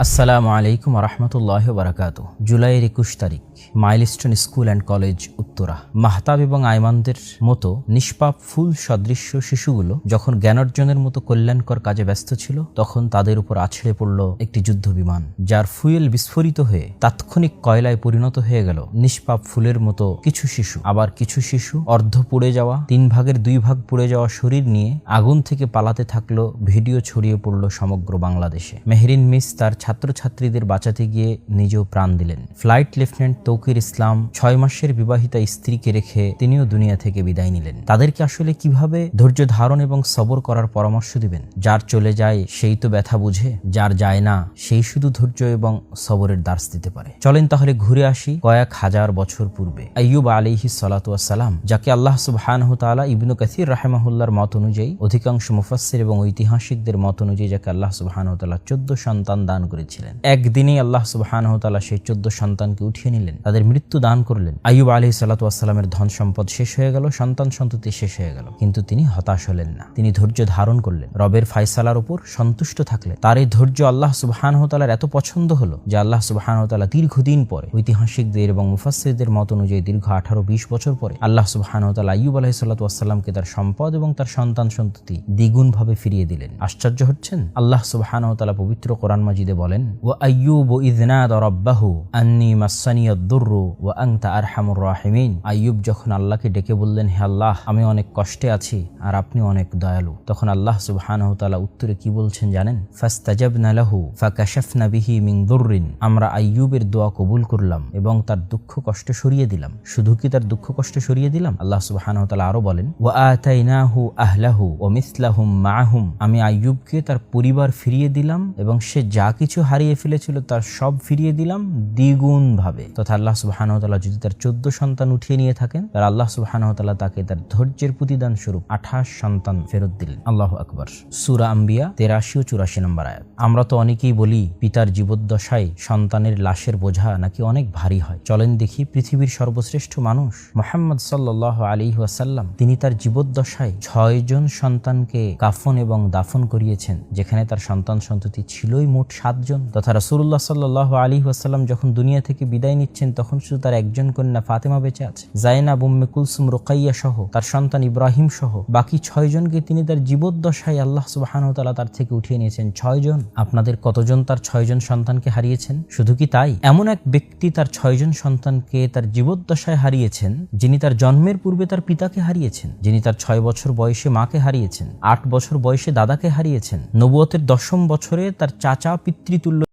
আসসালামু আলাইকুম রহমতুল্লাহ বারাকাত জুলাইয়ের একুশ তারিখ milestone school and college Uttara Mahtab এবং আইমানদের মতো নিষ্পাপ, ফুল সদৃশ্য শিশুগুলো যখন জ্ঞানার্জনের মতো কল্যাণকর কাজে ব্যস্ত ছিল, তখন তাদের উপর আছড়ে পড়ল একটি যুদ্ধ বিমান, যার ফুয়েল বিস্ফোরিত হয়ে তাৎক্ষণিক কয়লায় পরিণত হয়ে গেল। নিষ্পাপ ফুলের মতো কিছু শিশু, আবার কিছু শিশু অর্ধ পুড়ে যাওয়া, তিন ভাগের দুই ভাগ পুড়ে যাওয়া শরীর নিয়ে আগুন থেকে পালাতে থাকল, ভিডিও ছড়িয়ে পড়ল সমগ্র বাংলাদেশে। মেহরিন মিস তার ছাত্রছাত্রীদের বাঁচাতে গিয়ে নিজেও প্রাণ দিলেন। ফ্লাইট লেফটেন্যান্ট তৌকির ইসলাম ছয় মাসের বিবাহিতা স্ত্রীকে রেখে তিনিও দুনিয়া থেকে বিদায় নিলেন। তাদেরকে আসলে কীভাবে ধৈর্য ধারণ এবং সবর করার পরামর্শ দিবেন? যার চলে যায় সেই তো ব্যথা বুঝে, যার যায় না সেই শুধু ধৈর্য এবং সবরের দার্স দিতে পারে। চলেন তাহলে ঘুরে আসি কয়েক হাজার বছর পূর্বে। আইয়ুব আলিহি সালাম যাকে আল্লাহ সুবহানহ তাআলা ইবনু কাসির রাহেমাহুল্লার মত অনুযায়ী, অধিকাংশ মুফাসসির এবং ঐতিহাসিকদের মত অনুযায়ী যাকে আল্লাহ সুবহানহ তাআলা চোদ্দ সন্তান দান করেছিলেন। একদিনেই আল্লাহ সুবহানহ তাআলা সেই চোদ্দ সন্তানকে উঠিয়ে নিলেন, তাদের মৃত্যু দান করলেন। আইয়ুব আলহি সাল্লাতামের ধন সম্পদ শেষ হয়ে গেল, সন্তান সন্ততি শেষ হয়ে গেল। কিন্তু তিনি হতাশ হলেন না। তিনি ধৈর্য ধারণ করলেন। রবের ফায়সালার উপর সন্তুষ্ট থাকলেন। তার এই ধৈর্য আল্লাহ সুবহানহ তাআলার এত পছন্দ হলো যে আল্লাহ সুবহানহ তাআলা দীর্ঘদিন পরে, ঐতিহাসিকদের এবং মুফাসসিরদের মত অনুযায়ী দীর্ঘ আঠারো বিশ বছর পরে আল্লাহ সুবহানহ তাআলা আইয়ুব আলাইহিস সাল্লাতামকে তার সম্পদ এবং তার সন্তান সন্ততি দ্বিগুণ ভাবে ফিরিয়ে দিলেন। আশ্চর্য হচ্ছেন? আল্লাহ সুবহানহ তাআলা পবিত্র কোরআন মাজিদে বলেন ও আইয়ুব ইযনাদ রাব্বাহু আন্নি মাসানিয়াদ দুররু ওয়া আনতা আরহামুর রাহিমিন। আইয়ুব যখন আল্লাহকে ডেকে বললেন, হে আল্লাহ, আমি অনেক কষ্টে আছি আর আপনি অনেক দয়ালু। তখন আল্লাহ সুবহানাহু উত্তরে কি বলছেন জানেন? ফাস্তাজাবনা লাহু ফাকাশাফনা বিহি মিন দুররিন। আমরা আইয়ুবের দোয়া কবুল করলাম এবং তার দুঃখ কষ্ট সরিয়ে দিলাম। শুধু কি তার দুঃখ কষ্ট সরিয়ে দিলাম? আল্লাহ সুবহানাহু তাআলা আরও বলেন, ওয়া আতাইনাহু আহলাহু ওয়া মিসলাহুম মাআহুম আমি আইয়ুবকে তার পরিবার ফিরিয়ে দিলাম এবং সে যা কিছু হারিয়ে ফেলেছিল তার সব ফিরিয়ে দিলাম দ্বিগুণ ভাবে। তথা আল্লাহ সুবহানাহু যদি তার চোদ্দ সন্তান উঠিয়ে নিয়ে থাকেন তার আল্লাহ সুবহানাহু তাকে তার ধৈর্যের প্রতিদান স্বরূপ আঠাশ সন্তান ফেরত দিলেন। আল্লাহ আকবর। সুরা আম্বিয়া, তেরাশি ও চুরাশি নম্বর আয়াত। আমরা তো অনেকেই বলি, পিতার জীবদ্দশায় সন্তানের লাশের বোঝা নাকি অনেক ভারী হয়। চলেন দেখি পৃথিবীর সর্বশ্রেষ্ঠ মানুষ, মোহাম্মদ সাল্লাহ আলী ওয়াসাল্লাম। তিনি তার জীবদ্দশায় ছয়জন সন্তানকে কাফন এবং দাফন করিয়েছেন, যেখানে তার সন্তান সন্ততি ছিলই মোট সাতজন তথা রাসূলুল্লাহ সাল্লাহ আলী ওয়াসাল্লাম যখন দুনিয়া থেকে বিদায় নিচ্ছেন, তখন শুধু তার একজন কন্যা ফাতেমা বেঁচে আছে। জাইনা বুম্মে কুলসুম রোকাইয়া সহ, তার সন্তান ইব্রাহিম সহ, বাকি ছয়জনকে তিনি তার জীবদ্দশায় আল্লাহ সুবাহান তালা তার থেকে উঠিয়ে নিয়েছেন। ছয়জন আপনাদের কতজন তার ছয়জন সন্তানকে হারিয়েছেন? শুধু কি তাই? এমন এক ব্যক্তি তার ছয়জন সন্তানকে তার জীবদ্দশায় হারিয়েছেন, যিনি তার জন্মের পূর্বে তার পিতাকে হারিয়েছেন, যিনি তার ছয় বছর বয়সে মাকে হারিয়েছেন, আট বছর বয়সে দাদাকে হারিয়েছেন, নবুয়তের দশম বছরে তার চাচা পিতৃতুল্য